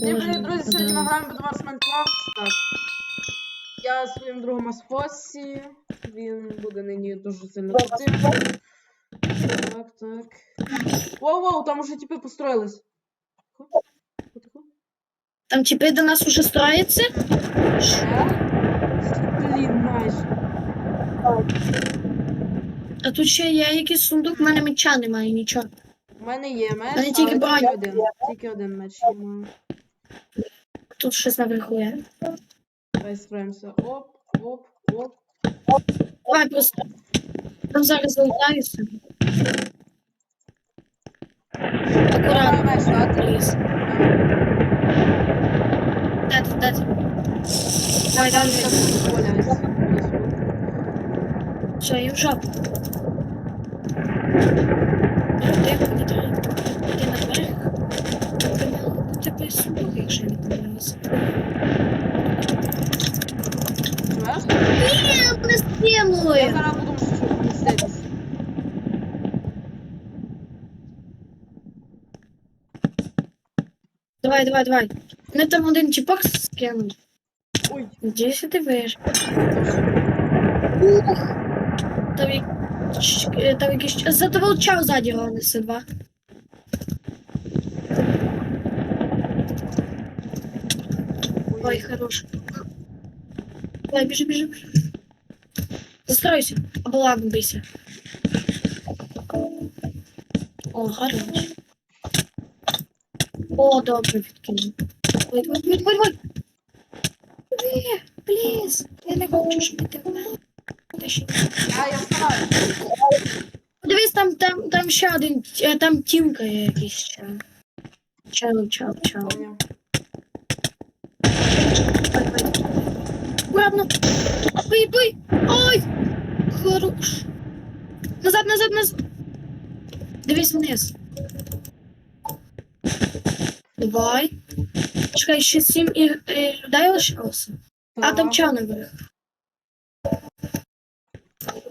Всім привіт, друзі! Сьогодні ми граємо вас Майнкрафт. Так. Я своїм другом Асфосі. Він буде нині дуже сильно потрібен. Так, так. Воу, воу, там уже типи построились. Там типи до нас уже строїться? Е? Блін, майже. А тут ще є якийсь сундук, в мене меча немає, нічого. У мене є меч, Мене тільки тільки один. Тільки один меч я маю. Тут щось наверху є. Давай справимося. Оп, оп, оп. Давай просто. Там зараз залутаюся. Давай Акуратно. меч, так? Ліз. Де ти, де ти? Давай, давай, давай. Все, я в жопу. Де повітря? Давай, давай, давай. Мене там один чіпок скинув. Ой, Надіюся, ти вижив. Ух! Там, як... там якийсь... Задоволчав ззаді його несе два. Ой, хорош. Давай, біжи, біжи, біжи. Застройся. Або ладно, бийся. О, хорош. О, добре відкинув. Ой, ой, ой, ой, ой. Ні, пліз. Я не хочу, щоб ти в мене. Та ще- а я вставаю. Дивись, там, там, там ще один, е, там тімка є якийсь ще. Чау, чау, чау. Поняв. Аккуратно. Бий, бий. Ой! Хорош. Назад, назад, назад. Дивись вниз. Давай. Чекай, ще сім і, і людей лишилося. А там наверх?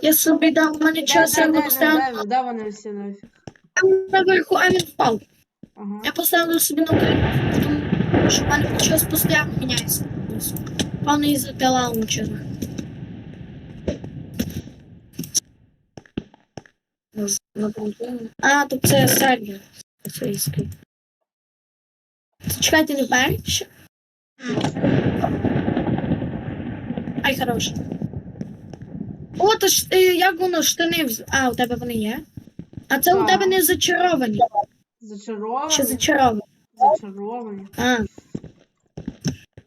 Я собі дам, в мене час, я не поставив. де вони всі нафіг? Там наверху, а він впав. Ага. Я поставила собі на Україну, тому що в мене час постійно міняється. Певно, із-за те лаунчера. А, тут це сервер російський. Чекайте, не перші. Ай, хорош. О, то ж, е, як воно, штани вз... А, у тебе вони є? А це у Так. тебе не зачаровані. Зачаровані. Чи зачаровані? Зачаровані. А.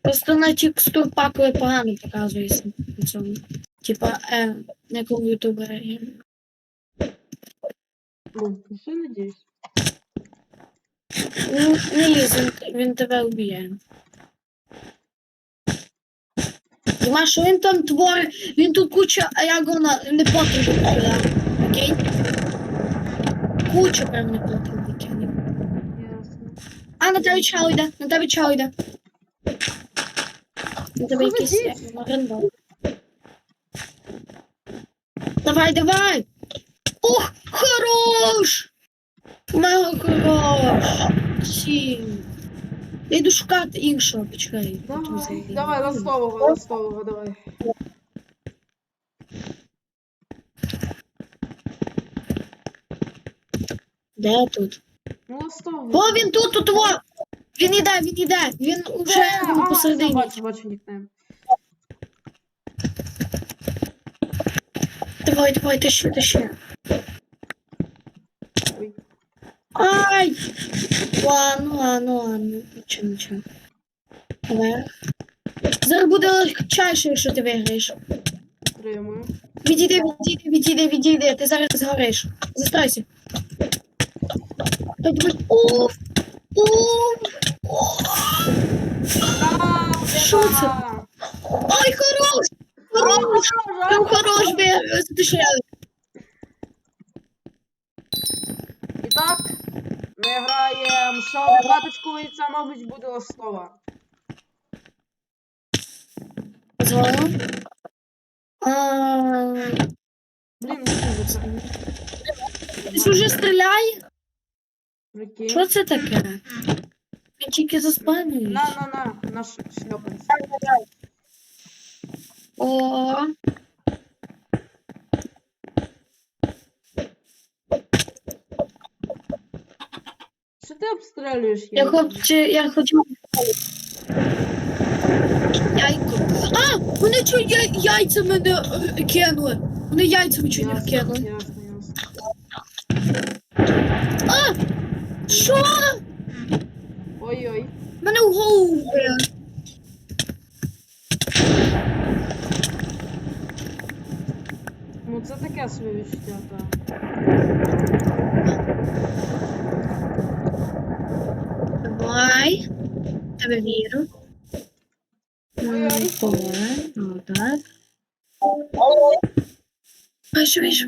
Просто на текстур пакові погано показується на цьому. Типа, е, як у ютубера. є. Ну, що надіюсь? Не лізь, він, він тебе вб'є. Дима, що він там творить? Він тут куча, а як вона не потрібно сюди. Окей? Куча прям не потрібно. Ясно. А, на тебе чало йде, на тебе чало йде. На тебе якийсь рандом. Давай, давай! Ух, хорош! Хорош! Сім. Я йду шукати іншого, почекай. Давай, давай, ластового, ластового, давай. Де тут? Ну, ластового. О, він тут, тут, во! Він іде, він іде, він уже ну, А, посередині. Бачу, бачу нікнейм. Давай, давай, тащи, тащи. Ой. Ай! Ладно, ладно, ладно. Нічого, нічого. Давай. Зараз буде легчайше, якщо ти виграєш. Тримаю. Відійди, відійди, відійди, відійди. Ти зараз згориш. Застройся. Давай, давай. Уф! Уф! А, Що це? Ой, хорош! Хорош! Прям хорош виграв, задушили. І так, ми граємо одну каточку, і це, мабуть, буде. Позвонив. Блін, це. Ти ж уже стріляє? Прикинь. Що це таке? Він тільки заспанують. На, на, на, наш шльопанець. О, ти обстрілюєш? я Євген? хочу, я хочу. Яйко. А, вони чого я, яйця мене е, кинули? Вони яйцями чого не Ясно, кинули? ясно, ясно. А! Що? Ой-ой. Мене в голову вбили. Ну це таке своє відчуття, так. Давай. Тебе віру. Поле. Ну так. Ой, швидше.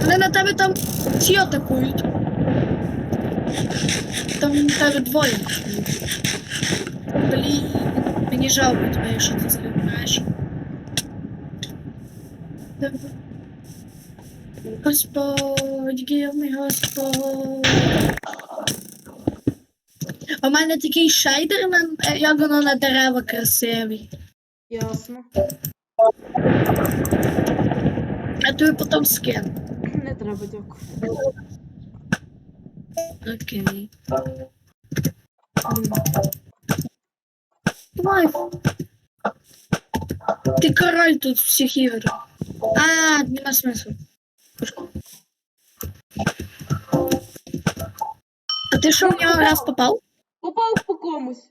Вони на тебе там ці атакують. Там на тебе двоє. Блін, мені жалко тебе, що ти зробиш. Господь, гів мій У мене такий шейдер, на- як воно на дерева красивий. Ясно. Я тобі потім скину. Не треба, дякую. Окей. Давай. Ти король тут всіх ігор. А, нема смислу. А ти що в нього раз попав? Попав по комусь.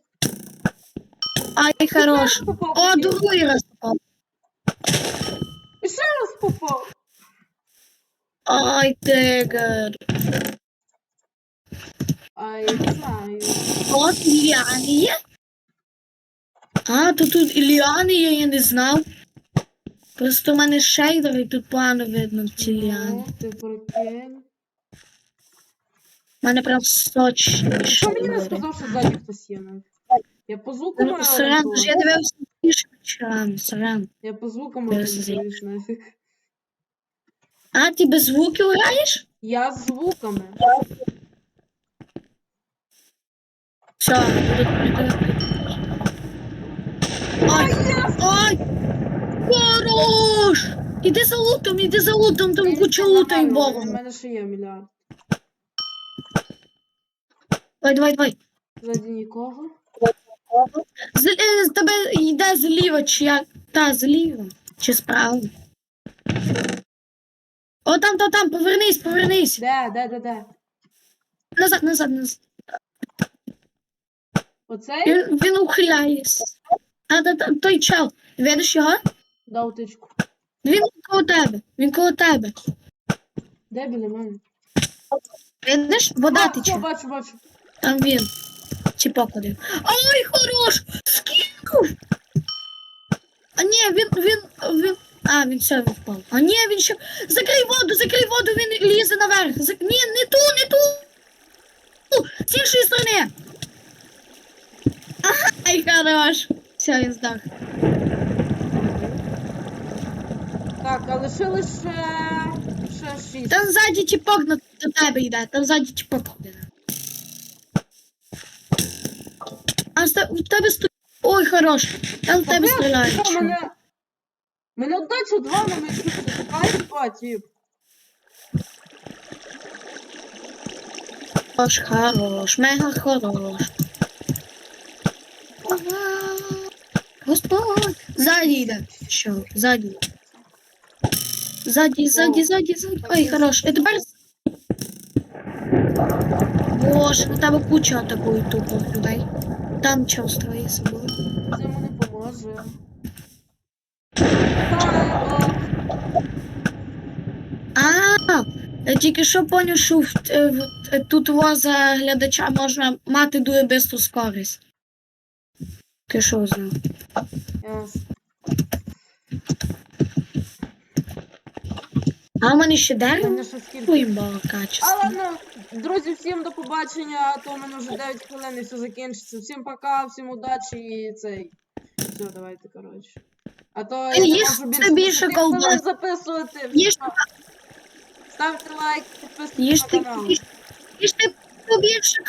Ай, хорош. Попав О, кимось. другий раз попав. І ще раз попав. Ай, тигр. А я не знаю. От ліани є. А, то тут і ліани є, я не знав. Просто в мене шейдер і тут погано видно ці ліани. Ну, ти прикинь. Мене прям сочні Що мені не сказав, що ззаді хтось є навіть? Я по звукам Ну, Сорян, ж я дивився більше вечорами, сорян. Я по звукам Зараз орієнтуюсь нафіг. А, ти без звуків граєш? Я з звуками. Все, буду Ай, ай! Хорош! Іди за лутом, іди за лутом, там куча лута і нормально, У мене ще є мільярд. Давай, давай, давай. Ззаді нікого. З, е, з тебе йде зліва, чи як? Та, зліва. Чи справа? О, там, там, там, повернись, повернись. Де, де, де, де? Назад, назад, назад. Оцей? Він, він ухиляється. А, та, та, той чел. Видиш його? Дав тичку. Він коло тебе. Він коло тебе. Де біля мене? Видиш? Вода А, все, тече. бачу, бачу. Там він. Чи покладив. Ой, хорош! Скинув! А ні, він, він, він. А, він все, впав. А ні, він ще. Закрий воду, закрий воду, він лізе наверх. Зак... Ні, не ту, не ту. З іншої сторони. Ай, хорош. Все, він здох. Так, а лишилось ще... ще шість. Там ззаді чіпок на до тебе йде, там ззаді чіпок йде. В тебе сто... Ой, хорош. Там в тебе стріляють. що. Мене... Мене вдача два на мене два, тип. Хорош, хорош, мега хорош. Ага. Господь. Ззаді йде. Що? Ззаді. Ззаді, ззаді, ззаді, ззаді. Ой, хорош. І тепер... Боже, на тебе куча атакують тупо людей. Там чого строє собою. Це йому не поможе. Та, А, я тільки що поняв, що в, е, в- е, тут воза глядача можна мати дуже бистру скорість. Ти що знав? А в мене ще дерево? Мене ще скільки. Поїмбало А качество. ладно, друзі, всім до побачення, а то у мене вже 9 хвилин і все закінчиться. Всім пока, всім удачі і цей. Все, давайте, коротше. А то я не Їж можу це більше 10 хвилин записувати. Їж- Ставте лайк, підписуйтесь Їж на ти, канал. їж, їж ти побільше